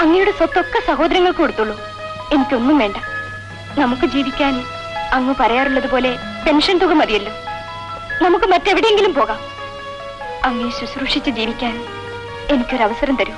അങ്ങയുടെ സ്വത്തൊക്കെ സഹോദരങ്ങൾക്ക് കൊടുത്തുള്ളൂ. എനിക്കൊന്നും വേണ്ട. നമുക്ക് ജീവിക്കാൻ അങ്ങ് പറയാറുള്ളത് പോലെ പെൻഷൻ തുക മതിയല്ലോ. നമുക്ക് മറ്റെവിടെയെങ്കിലും പോകാം. അങ്ങേ ശുശ്രൂഷിച്ച് ജീവിക്കാൻ എനിക്കൊരവസരം തരൂ.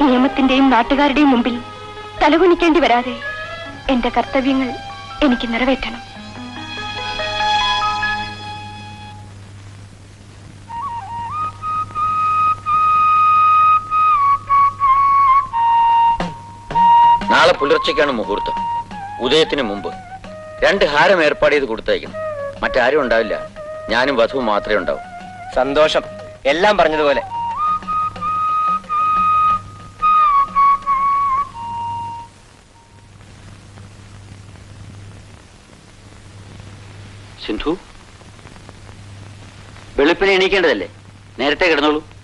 നിയമത്തിന്റെയും നാട്ടുകാരുടെയും മുമ്പിൽ തലകുനിക്കേണ്ടി വരാതെ എന്റെ കർത്തവ്യങ്ങൾ എനിക്ക് നിറവേറ്റണം. പുലർച്ചയ്ക്കാണ് മുഹൂർത്തം. ഉദയത്തിന് മുമ്പ്. രണ്ട് ഹാരം ഏർപ്പാട് ചെയ്ത് കൊടുത്തയക്കണം മറ്റാരും ഉണ്ടാവില്ല. ഞാനും വധുവും മാത്രമേ ഉണ്ടാവും. സന്തോഷം. എല്ലാം പറഞ്ഞതുപോലെ. സിന്ധു? വെളുപ്പിനെ എണീക്കേണ്ടതല്ലേ? നേരത്തെ കിടന്നോളൂ.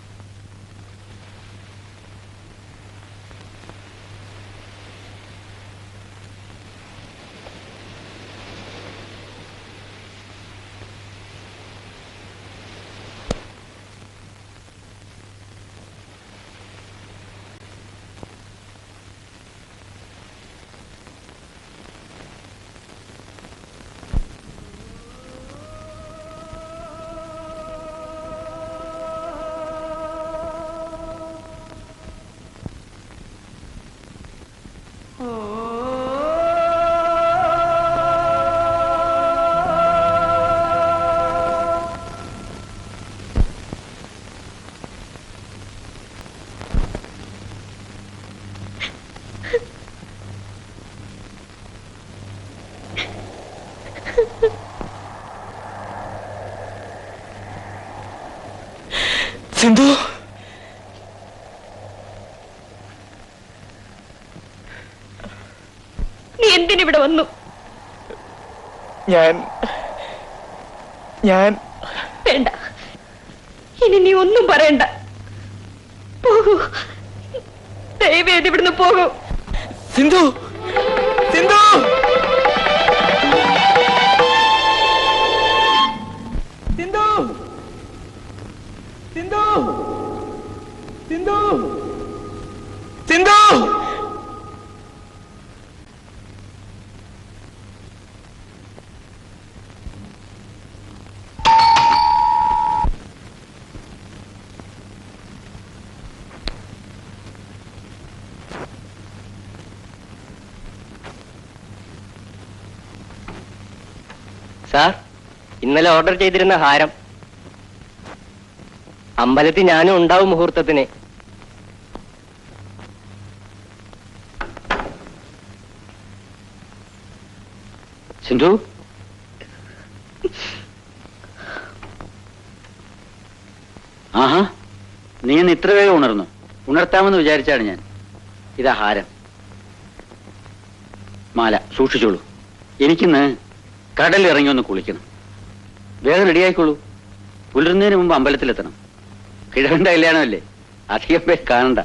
എന്തിനിവിടെ വന്നു? ഞാൻ ഞാൻ വേണ്ട. ഇനി നീ ഒന്നും പറയണ്ട. പോകൂ. ദയവേത് ഇവിടുന്ന് പോകൂ. സിന്ധു സിന്ധു! സാർ ഇന്നലെ ഓർഡർ ചെയ്തിരുന്ന ഹാരം. അമ്പലത്തിൽ ഞാനും ഉണ്ടാവും മുഹൂർത്തത്തിന്. സിന്ധു? ആഹാ നീ ഇന്ന് ഇത്ര വേഗം ഉണർന്നു. ഉണർത്താമെന്ന് വിചാരിച്ചാണ് ഞാൻ. ഇതാ ഹാരം. മാല സൂക്ഷിച്ചോളൂ. എനിക്കിന്ന് കടലിൽ ഇറങ്ങി ഒന്ന് കുളിക്കണം. വേഗം റെഡിയായിക്കോളൂ. പുലരുന്നതിന് മുമ്പ് അമ്പലത്തിലെത്തണം. കിഴവണ്ട കല്യാണമല്ലേ? അധികം പേര് കാണണ്ട.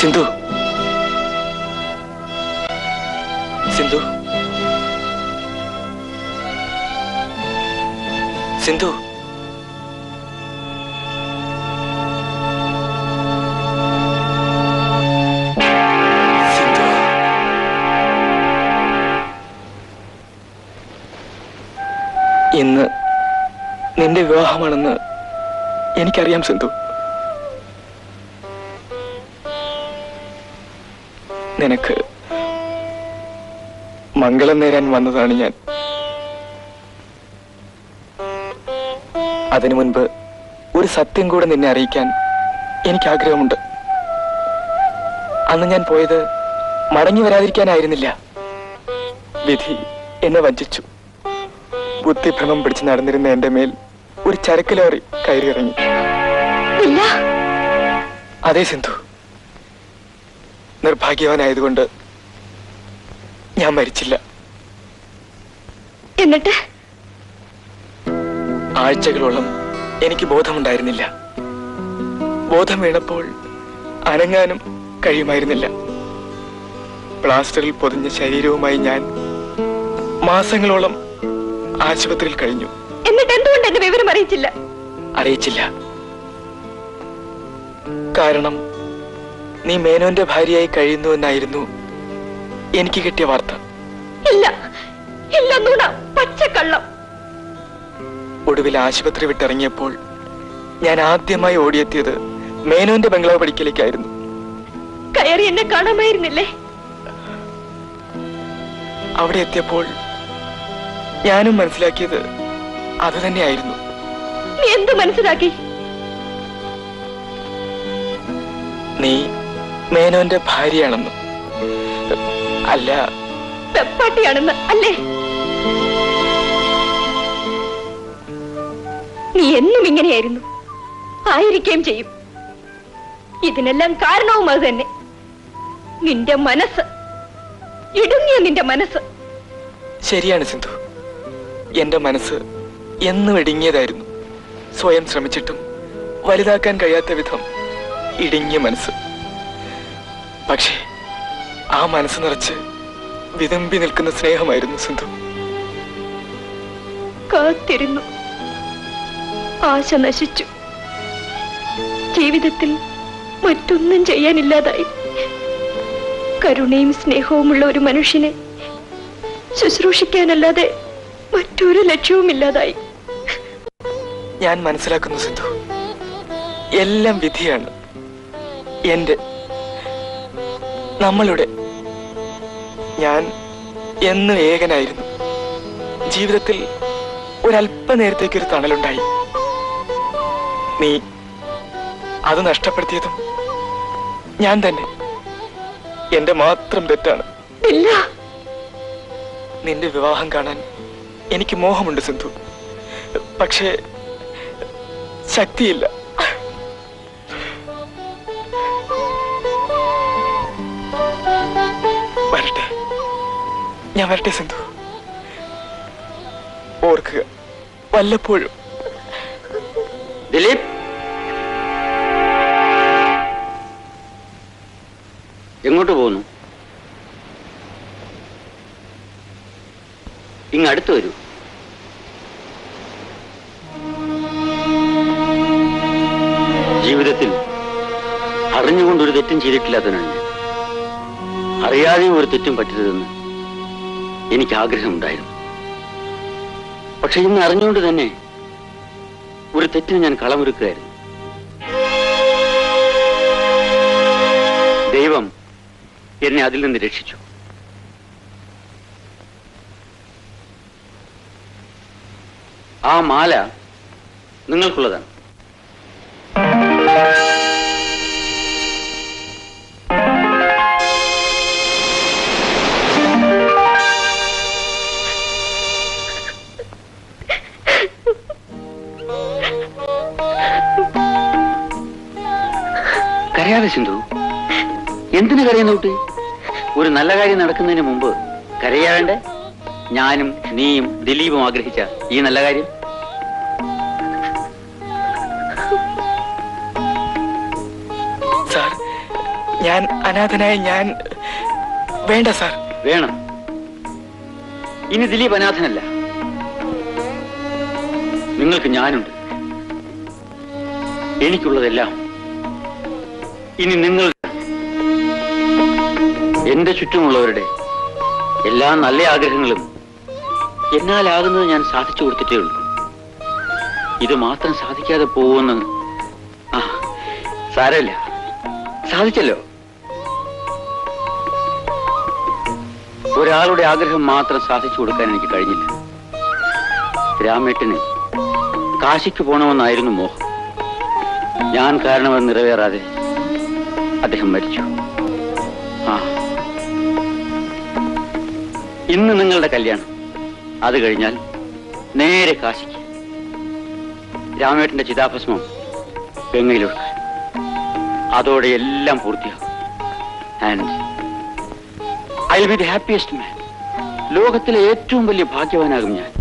സിന്ധു. സിന്ധു. സിന്ധു. ഇന്ന് നിന്റെ വിവാഹമാണെന്ന് എനിക്കറിയാം സിന്ധു. നിനക്ക് മംഗളം നേരാൻ വന്നതാണ് ഞാൻ. അതിനു മുൻപ് ഒരു സത്യം കൂടെ നിന്നെ അറിയിക്കാൻ എനിക്ക് ആഗ്രഹമുണ്ട് അന്ന് ഞാൻ പോയത് മടങ്ങി വരാതിരിക്കാനായിരുന്നില്ല. വിധി എന്നെ വഞ്ചിച്ചു. ബുദ്ധിഭ്രമം പിടിച്ച് നടന്നിരുന്ന എന്റെ മേൽ ഒരു ചരക്ക് ലോറി കയറിയിറങ്ങി. അതെ സിന്ധു. നിർഭാഗ്യവാനായതുകൊണ്ട് ഞാൻ മരിച്ചില്ല. എന്നിട്ട്? ആഴ്ചകളോളം എനിക്ക് ബോധമുണ്ടായിരുന്നില്ല. ബോധം വീണപ്പോൾ അനങ്ങാനും കഴിയുമായിരുന്നില്ല. പ്ലാസ്റ്ററിൽ പൊതിഞ്ഞ ശരീരവുമായി ഞാൻ മാസങ്ങളോളം ആശുപത്രിയിൽ കഴിഞ്ഞു. എന്നിട്ട് എന്തുകൊണ്ട് എന്റെ വിവരം അറിയിച്ചില്ല? അറിയിച്ചില്ല. കാരണം നീ മേനോന്റെ ഭാര്യയായി കഴിയുന്നു എന്നായിരുന്നു എനിക്ക് കിട്ടിയ വാർത്ത. ഇല്ല. ഇല്ല നുണ പച്ചക്കള്ളം. ഒടുവിൽ ആശുപത്രി വിട്ടിറങ്ങിയപ്പോൾ ഞാൻ ആദ്യമായി ഓടിയെത്തിയത് മേനോന്റെ ബംഗ്ലാവ് പഠിക്കലേക്കായിരുന്നു കയറി എന്നെ കാണാമായിരുന്നില്ലേ? അവിടെ എത്തിയപ്പോൾ ഞാനും മനസ്സിലാക്കിയത് അത് തന്നെയായിരുന്നു. നീ എന്ത് മനസ്സിലാക്കി? നീ മേനോന്റെ ഭാര്യയാണെന്ന്. അല്ല. വെപ്പാട്ടിയാണെന്ന് അല്ലേ? നീ എന്നും ഇങ്ങനെയായിരുന്നു. ആയിരിക്കുകയും ചെയ്യും. ഇതിനെല്ലാം കാരണവും അത് തന്നെ. നിന്റെ മനസ്സ്. ഇടുങ്ങിയ നിന്റെ മനസ്സ്. ശരിയാണ് സിന്ധു. എന്റെ മനസ്സ് എന്നും ഇടുങ്ങിയതായിരുന്നു. സ്വയം ശ്രമിച്ചിട്ടും വലുതാക്കാൻ കഴിയാത്ത വിധം ഇടുങ്ങിയ മനസ്സ്. പക്ഷേ ആ മനസ്സ് നിറച്ച് വിതമ്പി നിൽക്കുന്ന സ്നേഹമായിരുന്നു സിന്ധു. കാത്തിരുന്നു. ആശ നശിച്ചു. ജീവിതത്തിൽ മറ്റൊന്നും ചെയ്യാനില്ലാതായി. കരുണയും സ്നേഹവുമുള്ള ഒരു മനുഷ്യനെ ശുശ്രൂഷിക്കാനല്ലാതെ മറ്റൊരു ലക്ഷ്യവുമില്ലാതായി. ഞാൻ മനസ്സിലാക്കുന്നു സിന്ധു. എല്ലാം വിധിയാണ്. എന്റെ നമ്മളുടെ. ഞാൻ എന്നും ഏകനായിരുന്നു. ജീവിതത്തിൽ ഒരല്പനേരത്തേക്ക് ഒരു തണലുണ്ടായി. നീ അത് നഷ്ടപ്പെടുത്തിയതും ഞാൻ തന്നെ. എന്റെ മാത്രം തെറ്റാണ്. ഇല്ല. നിന്റെ വിവാഹം കാണാൻ എനിക്ക് മോഹമുണ്ട് സിന്ധു. പക്ഷേ ശക്തിയില്ല. ഞാൻ വരട്ടെ സിന്ധു. ഓർക്കുക വല്ലപ്പോഴും. ദിലീപ്. എങ്ങോട്ട് പോകുന്നു? ഇങ്ങ് അടുത്ത് വരൂ. ജീവിതത്തിൽ അറിഞ്ഞുകൊണ്ടൊരു തെറ്റും ചെയ്തിട്ടില്ലാത്തവനാണ് ഞാൻ. അറിയാതെയും ഒരു തെറ്റും പറ്റരുതെന്ന്. എനിക്ക് ആഗ്രഹമുണ്ടായിരുന്നു പക്ഷെ ഇന്ന് അറിഞ്ഞുകൊണ്ട് തന്നെ ഒരു തെറ്റിന് ഞാൻ കളമൊരുക്കുകയായിരുന്നു. ദൈവം എന്നെ അതിൽ നിന്ന് രക്ഷിച്ചു. ആ മാല നിങ്ങൾക്കുള്ളതാണ്. കരയാതെ സിന്ധു. എന്തിനു കരയുന്ന കുട്ടി? ഒരു നല്ല കാര്യം നടക്കുന്നതിന് മുമ്പ് കരയാവേണ്ടേ ഞാനും നീയും ദിലീപും ആഗ്രഹിച്ച ഈ നല്ല കാര്യം. സാർ ഞാൻ അനാഥനായ ഞാൻ വേണ്ട സാർ. വേണം. ഇനി ദിലീപ് അനാഥനല്ല. നിങ്ങൾക്ക് ഞാനുണ്ട്. എനിക്കുള്ളതെല്ലാം ഇനി നിങ്ങൾ എന്റെ ചുറ്റുമുള്ളവരുടെ എല്ലാ നല്ല ആഗ്രഹങ്ങളും എന്നാലാകുന്നത് ഞാൻ സാധിച്ചു കൊടുത്തിട്ടേ ഉള്ളൂ. ഇത് മാത്രം സാധിക്കാതെ പോകുമെന്ന് ആ സാരമില്ല. സാധിച്ചല്ലോ. ഒരാളുടെ ആഗ്രഹം മാത്രം സാധിച്ചു കൊടുക്കാൻ എനിക്ക് കഴിഞ്ഞില്ല. രാമേട്ടന് കാശിക്ക് പോകണമെന്നായിരുന്നു മോഹം. ഞാൻ കാരണമെന്ന് നിറവേറാതെ അദ്ദേഹം മരിച്ചു. ആ. ഇന്ന് നിങ്ങളുടെ കല്യാണം. അത് കഴിഞ്ഞാൽ നേരെ കാശിക്ക്. രാമേട്ടന്റെ ചിതാഭസ്മം ഗംഗയിലൊഴുക്കാൻ അതോടെ എല്ലാം പൂർത്തിയാകും. I will be the happiest man ലോകത്തിലെ ഏറ്റവും വലിയ ഭാഗ്യവാനാകും ഞാൻ.